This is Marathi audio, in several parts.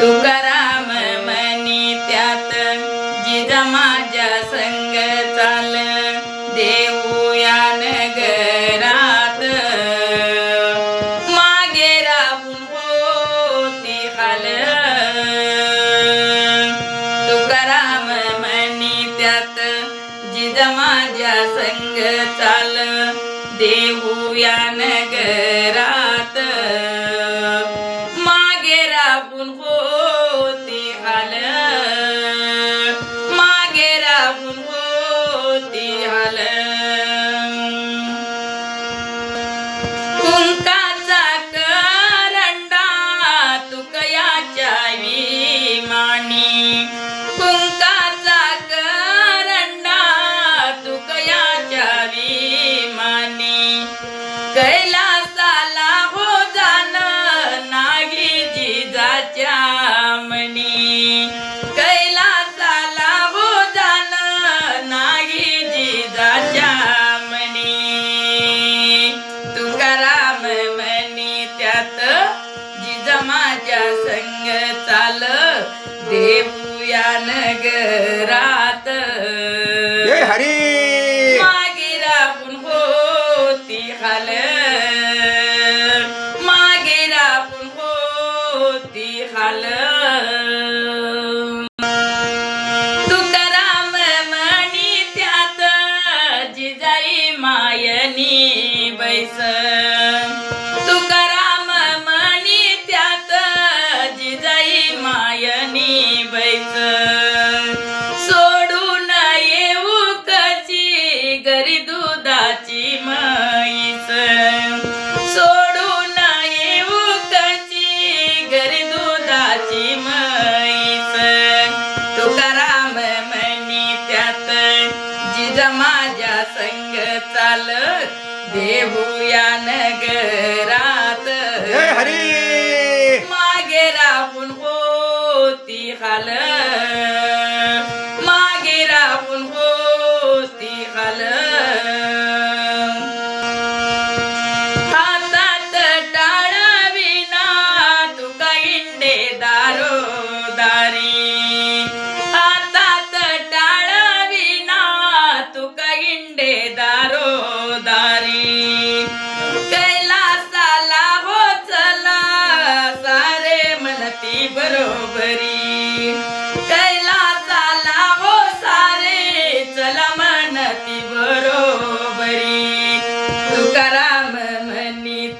तुकाराम मनी त्यात जिजा माझ्या संग चाल देऊ या नगरात. मागे राहून होती हाल. तुकाराम मनी त्यात जिजा माझ्या संग चाल देऊ या नगरात. कुंकाचा करंडा तुकयाच्या विमानी. कुंकाचा कर त्यात जिजा माझ्या संग चाल देऊया नगरात. हरी! मागे राबून होती हाल मागे राबून होती हाल तुकाराम म्हणी त्यात जिजाई मायनी बैस. कची घरी दुधाची म्हैस सोडून येऊ कची घरी दुधाची म्हैस. तुकाराम म्हणी त्यात जिजा माझ्या संग चाल. देऊया नगरात. मागे राहून होती हाल.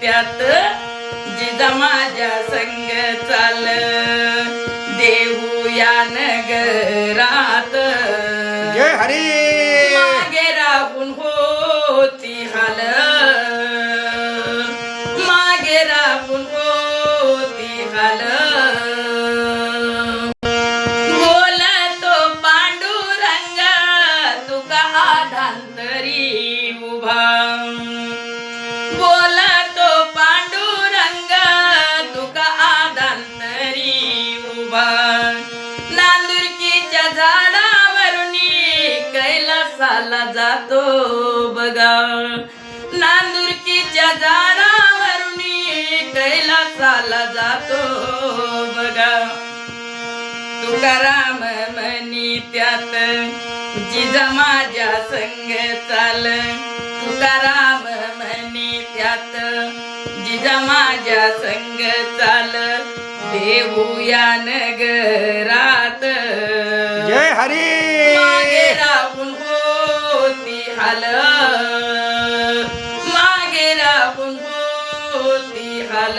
त्यात जिजा माझ्या संग चाल. देऊ या नगरात. जय हरी! मागे राहून होती हाल. कैलासाला जातो बघा नांदुरकीच्या झाडावरुनी कैलासाला जातो बघा तुकाराम म्हणी त्यात जिजा माझ्या संग चाल. तुकाराम म्हणी त्यात जिजा माझ्या संग चाल. देऊया नगरात. जय हरी! हाल मागे राहून होती हाल